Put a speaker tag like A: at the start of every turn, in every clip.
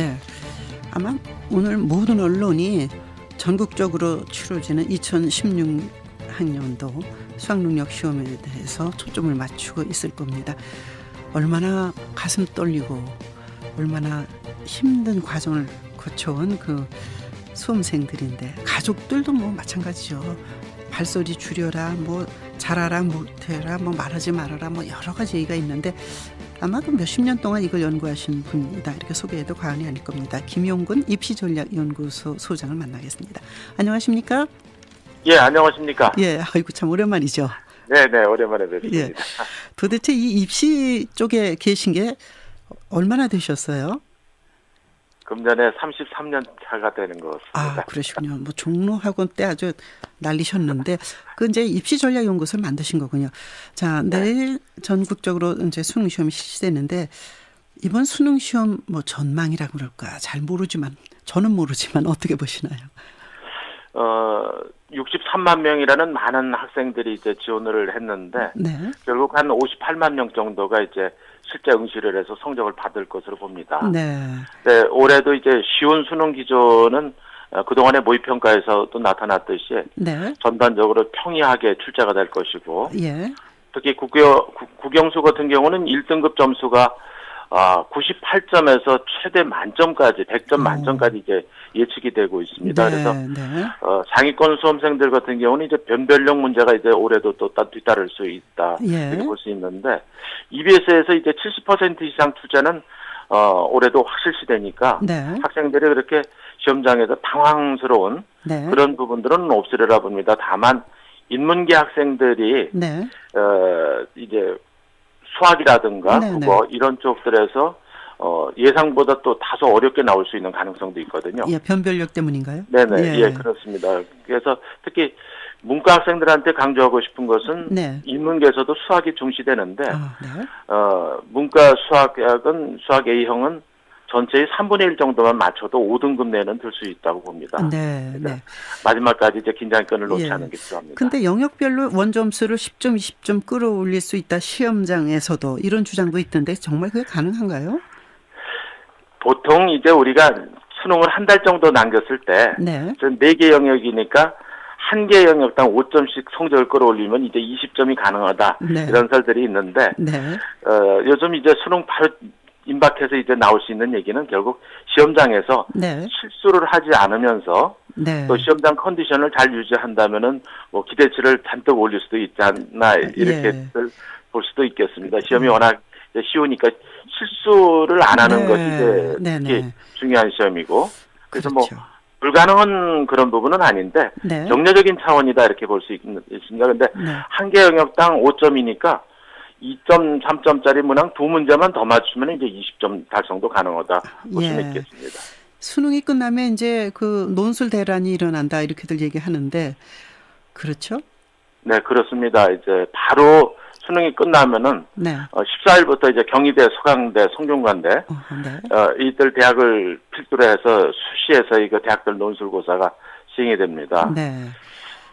A: 네. 아마 오늘 모든 언론이 전국적으로 치러지는 2016학년도 수학능력 시험에 대해서 초점을 맞추고 있을 겁니다. 얼마나 가슴 떨리고 얼마나 힘든 과정을 거쳐온 그 수험생들인데 가족들도 뭐 마찬가지죠. 발소리 줄여라, 뭐 잘하라, 못해라, 뭐 말하지 말아라, 뭐 여러 가지 얘기가 있는데 아마 그 몇십 년 동안 이걸 연구하신 분이다 이렇게 소개해도 과언이 아닐 겁니다. 김용근 입시전략연구소 소장을 만나겠습니다. 안녕하십니까?
B: 예, 안녕하십니까?
A: 예, 아이고 참 오랜만이죠.
B: 네, 네, 오랜만에 뵙습니다.
A: 예. 도대체 이 입시 쪽에 계신 게 얼마나 되셨어요?
B: 금년에 33년 차가 되는 것 같습니다.
A: 아, 그러시군요. 뭐 종로 학원 때 아주 날리셨는데 그 이제 입시 전략 연구소를 만드신 거군요. 자, 내일 전국적으로 이제 수능 시험이 실시되는데 이번 수능 시험 뭐 전망이라 그럴까 잘 모르지만 저는 모르지만 어떻게 보시나요?
B: 어, 63만 명이라는 많은 학생들이 이제 지원을 했는데
A: 네.
B: 결국 한 58만 명 정도가 이제 실제 응시를 해서 성적을 받을 것으로 봅니다.
A: 네.
B: 네, 올해도 이제 쉬운 수능 기조는 어, 그동안의 모의평가에서도 나타났듯이
A: 네.
B: 전반적으로 평이하게 출제가 될 것이고
A: 예.
B: 특히 구- 국영수 같은 경우는 1등급 점수가 아, 98점에서 최대 만점까지 100점
A: 어.
B: 만점까지 이제 예측이 되고 있습니다.
A: 네.
B: 그래서
A: 네.
B: 어, 상위권 수험생들 같은 경우는 이제 변별력 문제가 이제 올해도 또 따- 뒤따를 수 있다
A: 예.
B: 이렇게 볼 수 있는데 EBS에서 이제 70% 이상 투자는 어, 올해도 확실시 되니까
A: 네.
B: 학생들이 그렇게 시험장에서 당황스러운
A: 네.
B: 그런 부분들은 없으리라 봅니다. 다만 인문계 학생들이
A: 네.
B: 어, 이제 수학이라든가
A: 네네.
B: 국어 이런 쪽들에서 어, 예상보다 또 다소 어렵게 나올 수 있는 가능성도 있거든요.
A: 예, 변별력 때문이니까요.
B: 네네, 예. 그렇습니다. 그래서 특히 문과 학생들한테 강조하고 싶은 것은
A: 네.
B: 인문계에서도 수학이 중시되는데
A: 아, 네.
B: 어, 문과 수학은 수학 A형은 전체의 3분의 1 정도만 맞춰도 5등급 내는 들 수 있다고 봅니다.
A: 네. 네.
B: 마지막까지 이제 긴장끈을 놓지
A: 예.
B: 않은 게 필요합니다.
A: 근데 영역별로 원점수를 10점, 20점 끌어올릴 수 있다. 시험장에서도 이런 주장도 있던데 정말 그게 가능한가요?
B: 보통 이제 우리가 수능을 한 달 정도 남겼을 때,
A: 네.
B: 네개 영역이니까 한 개 영역당 5점씩 성적을 끌어올리면 이제 20점이 가능하다.
A: 네.
B: 이런 설들이 있는데,
A: 네.
B: 어, 요즘 이제 수능 바로 임박해서 이제 나올 수 있는 얘기는 결국 시험장에서
A: 네.
B: 실수를 하지 않으면서
A: 네.
B: 또 시험장 컨디션을 잘 유지한다면은 뭐 기대치를 잔뜩 올릴 수도 있지 않나 이렇게
A: 예.
B: 볼 수도 있겠습니다. 시험이 워낙 쉬우니까 실수를 안 하는
A: 네.
B: 것이 이제
A: 네, 네.
B: 중요한 시험이고 그래서 뭐
A: 그렇죠.
B: 불가능한 그런 부분은 아닌데
A: 네.
B: 격려적인 차원이다 이렇게 볼 수 있습니다. 근데
A: 네.
B: 한개 영역당 5점이니까 2점, 3점짜리 문항 두 문제만 더 맞추면 이제 20점 달성도 가능하다 볼 수는
A: 예.
B: 있겠습니다.
A: 수능이 끝나면 이제 그 논술 대란이 일어난다 이렇게들 얘기하는데 그렇죠?
B: 네, 그렇습니다. 이제 바로 수능이 끝나면은
A: 네.
B: 어, 14일부터 이제 경희대, 서강대, 성균관대
A: 어, 네.
B: 어, 이들 대학을 필두로 해서 수시에서 이거 대학들 논술고사가 시행이 됩니다.
A: 네.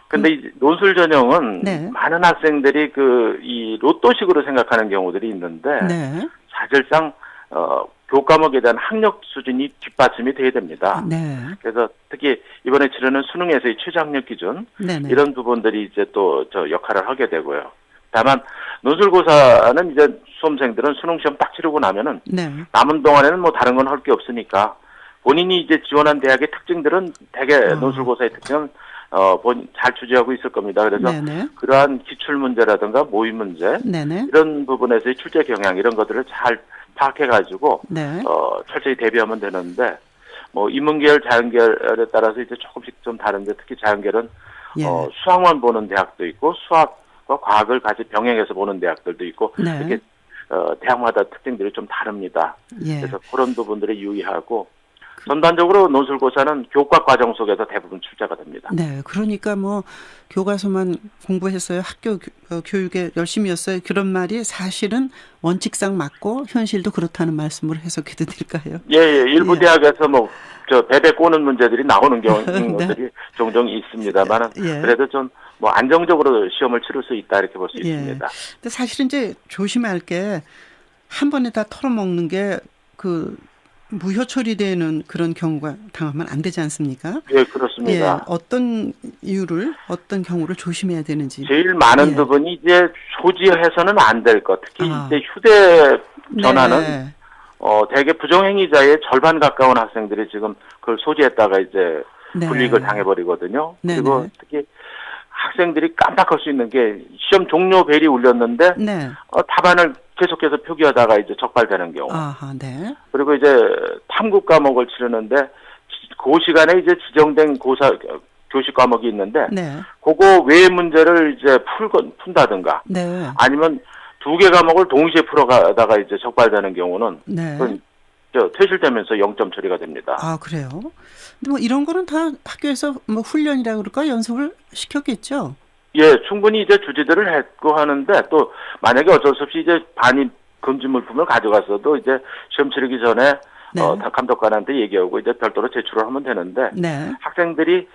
B: 근데 이 논술 전형은
A: 네.
B: 많은 학생들이 그 이 로또식으로 생각하는 경우들이 있는데
A: 네.
B: 사실상 어, 교과목에 대한 학력 수준이 뒷받침이 돼야 됩니다.
A: 네.
B: 그래서 특히 이번에 치르는 수능에서의 최저 학력 기준
A: 네. 네.
B: 이런 부분들이 이제 또 저 역할을 하게 되고요. 다만 논술고사는 이제 수험생들은 수능 시험 딱 치르고 나면은
A: 네.
B: 남은 동안에는 뭐 다른 건 할 게 없으니까 본인이 이제 지원한 대학의 특징들은 대개
A: 어.
B: 논술고사의 특징은 어, 본, 잘 주제하고 있을 겁니다. 그래서
A: 네. 네.
B: 그러한 기출 문제라든가 모의 문제
A: 네. 네.
B: 이런 부분에서의 출제 경향 이런 것들을 잘 파악해가지고
A: 네.
B: 어, 철저히 대비하면 되는데 뭐 인문계열, 자연계열에 따라서 이제 조금씩 좀 다른데 특히 자연계열은
A: 예.
B: 어, 수학만 보는 대학도 있고 수학과 과학을 같이 병행해서 보는 대학들도 있고
A: 네.
B: 이렇게 어, 대학마다 특징들이 좀 다릅니다.
A: 예.
B: 그래서 그런 부분들을 유의하고 전반적으로 논술고사는 교과 과정 속에서 대부분 출제가 됩니다.
A: 네, 그러니까 뭐 교과서만 공부했어요. 학교 교- 어, 교육에 열심히 였어요. 그런 말이 사실은 원칙상 맞고 현실도 그렇다는 말씀으로 해석해도 될까요?
B: 예, 예, 일부
A: 예.
B: 대학에서 뭐, 저, 베베 꼬는 문제들이 나오는 경우들이 종종 있습니다만,
A: 예.
B: 그래도 좀, 뭐, 안정적으로 시험을 치를 수 있다, 이렇게 볼수
A: 예.
B: 있습니다.
A: 근데 사실은 이제 조심할 게 한 번에 다 털어먹는 게그 무효 처리되는 그런 경우가 당하면 안 되지 않습니까?
B: 예, 그렇습니다.
A: 예, 어떤 이유를 어떤 경우를 조심해야 되는지.
B: 제일 많은
A: 예.
B: 부분이 이제 소지해서는 안 될 것. 특히
A: 아.
B: 이제 휴대 전화는
A: 네.
B: 어 대개 부정행위자의 절반 가까운 학생들이 지금 그걸 소지했다가 이제
A: 네.
B: 불이익을 당해버리거든요.
A: 네네.
B: 그리고 특히 학생들이 깜빡할 수 있는 게 시험 종료 벨이 울렸는데
A: 네.
B: 어, 답안을 계속해서 표기하다가 이제 적발되는 경우.
A: 아하, 네.
B: 그리고 이제 탐구 과목을 치르는데 지- 그 시간에 이제 지정된 고사 교실 과목이 있는데
A: 네.
B: 그거 외의 문제를 이제 풀건 푼다든가
A: 네.
B: 아니면 두 개 과목을 동시에 풀어가다가 이제 적발되는 경우는
A: 네.
B: 저 퇴실되면서 0점 처리가 됩니다.
A: 아, 그래요? 근데 뭐 이런 거는 다 학교에서 뭐 훈련이라 그럴까 연습을 시켰겠죠?
B: 예, 충분히 이제 주지들을 했고 하는데 또 만약에 어쩔 수 없이 이제 반입 금지 물품을 가져갔어도 이제 시험 치르기 전에
A: 네.
B: 어, 다 감독관한테 얘기하고 이제 별도로 제출을 하면 되는데
A: 네.
B: 학생들이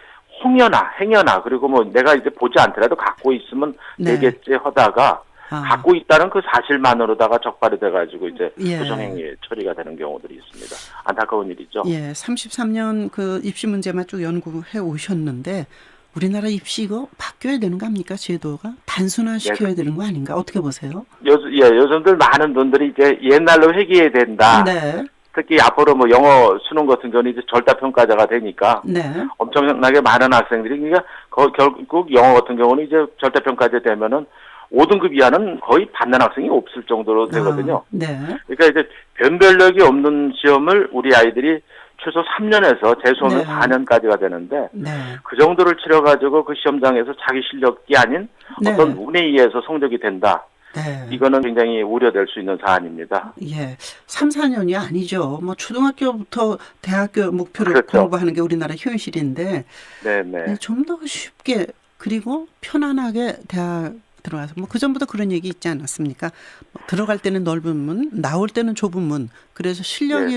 B: 홍여나 행여나 그리고 뭐 내가 이제 보지 않더라도 갖고 있으면
A: 네.
B: 되겠지 하다가
A: 아,
B: 갖고 있다는 그 사실만으로다가 적발이 돼가지고 이제
A: 예.
B: 부정행위 처리가 되는 경우들이 있습니다. 안타까운 일이죠.
A: 예, 33년 그 입시 문제만 쭉 연구해 오셨는데 우리나라 입시 이거 바뀌어야 되는 거 아닙니까? 제도가 단순화 시켜야
B: 네.
A: 되는 거 아닌가? 어떻게 보세요?
B: 요, 예, 요즘들 많은 분들이 이제 옛날로 회귀해야 된다.
A: 네.
B: 특히 앞으로 뭐 영어 수능 같은 경우는 이제 절대평가자가 되니까
A: 네.
B: 엄청나게 많은 학생들이 그러니까 거- 결국 영어 같은 경우는 이제 절대평가제 되면은 5등급 이하는 거의 받는 학생이 없을 정도로 되거든요.
A: 아, 네.
B: 그러니까 이제 변별력이 없는 시험을 우리 아이들이 최소 3년에서 재수하면
A: 네.
B: 4년까지가 되는데
A: 네.
B: 그 정도를 치러가지고 그 시험장에서 자기 실력이 아닌
A: 네.
B: 어떤 운에 의해서 성적이 된다.
A: 네.
B: 이거는 굉장히 우려될 수 있는 사안입니다.
A: 예. 3, 4년이 아니죠. 뭐 초등학교부터 대학교 목표를
B: 그렇죠.
A: 공부하는 게 우리나라 현실인데
B: 네네.
A: 좀 더 쉽게 그리고 편안하게 대학 들어가서 뭐 그전부터 그런 얘기 있지 않았습니까? 뭐 들어갈 때는 넓은 문, 나올 때는 좁은 문. 그래서 실력
B: 네.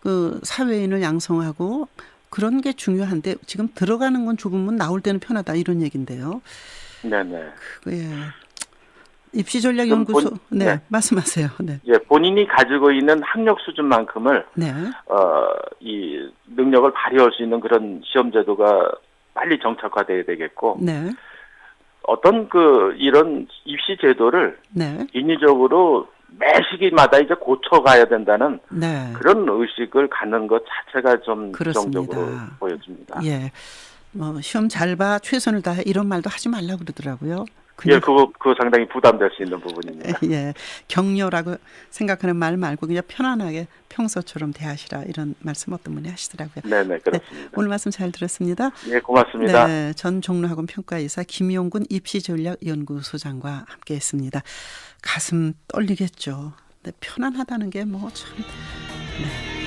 A: 그 사회인을 양성하고 그런 게 중요한데 지금 들어가는 건 문, 나올 때는 편하다 이런 얘긴데요.
B: 네네.
A: 그 예. 입시 전략 연구소
B: 본-
A: 네,
B: 네.
A: 말씀하세요. 네.
B: 예, 본인이 가지고 있는 학력 수준만큼을
A: 네.
B: 어, 이 능력을 발휘할 수 있는 그런 시험 제도가 빨리 정착화돼야 되겠고
A: 네.
B: 어떤 그 이런 입시 제도를
A: 네.
B: 인위적으로 매 시기마다 이제 고쳐가야 된다는
A: 네.
B: 그런 의식을 갖는 것 자체가 좀
A: 그렇습니다.
B: 부정적으로 보여집니다.
A: 예. 뭐 시험 잘 봐, 최선을 다해 이런 말도 하지 말라 그러더라고요.
B: 예,
A: 그냥
B: 그거 그거 상당히 부담될 수 있는 부분입니다.
A: 예. 격려라고 생각하는 말 말고 그냥 편안하게 평소처럼 대하시라 이런 말씀 어떤 분이 하시더라고요.
B: 네네 그렇습니다.
A: 오늘 말씀 잘 들었습니다.
B: 예, 고맙습니다.
A: 네, 전 종로학원 평가이사 김용군 입시전략연구소장과 함께했습니다. 가슴 떨리겠죠. 근데 편안하다는 게 뭐 참. 네.